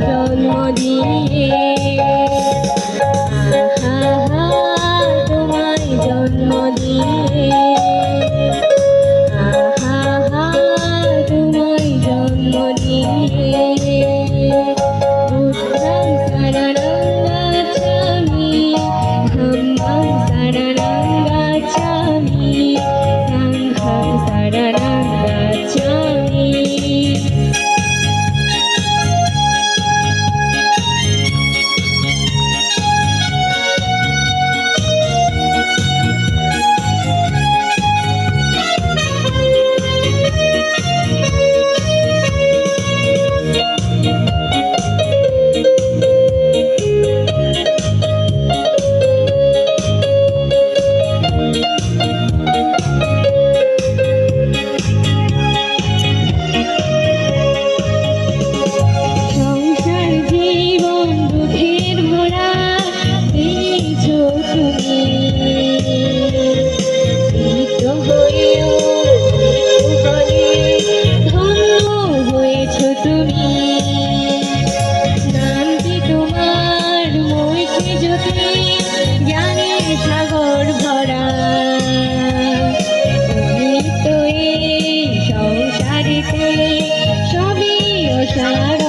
জল দিয়ে আহা তোমায় জন্ম দিয়ে আহা তোমায় জন্ম দিয়ে Thank you. ಸಾರ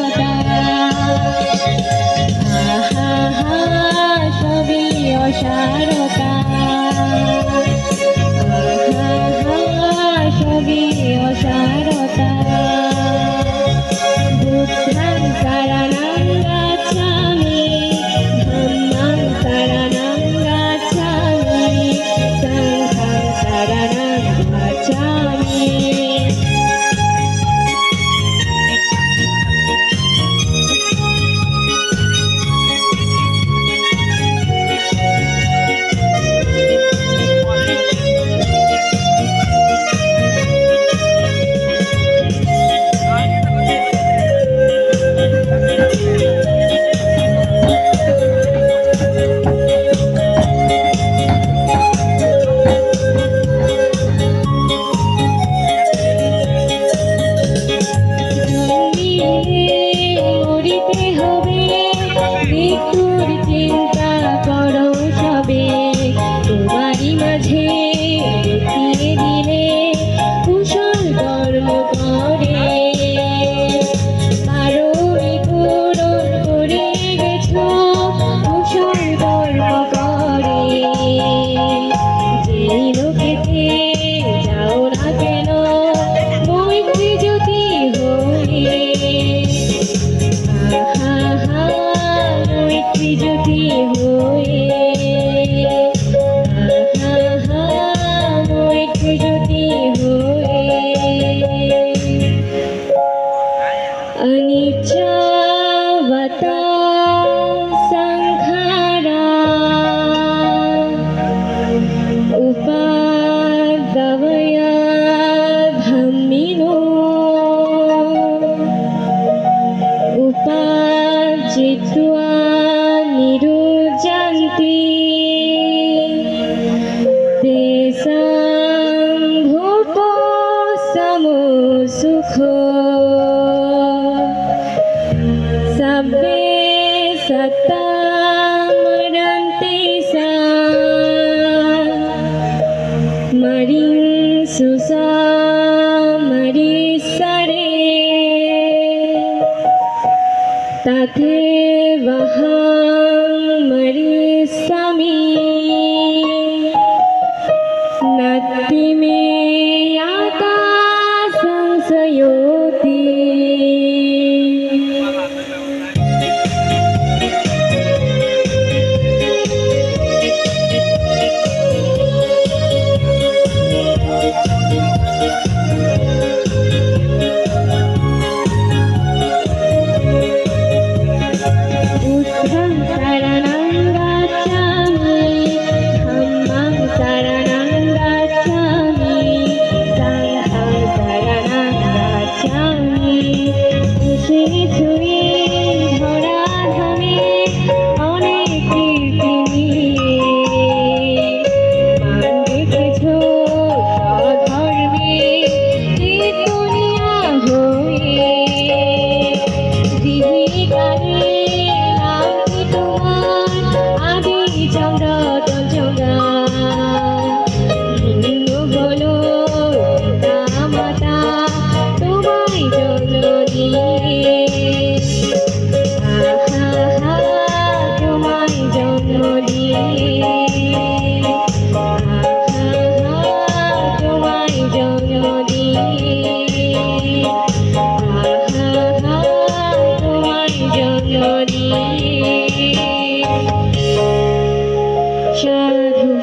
अनिच्छावता संखारा उपागवया भमिनो उपाजित्वा निरुजन्ति तेषां भूपो समो सुखो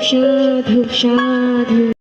সাধু সাধু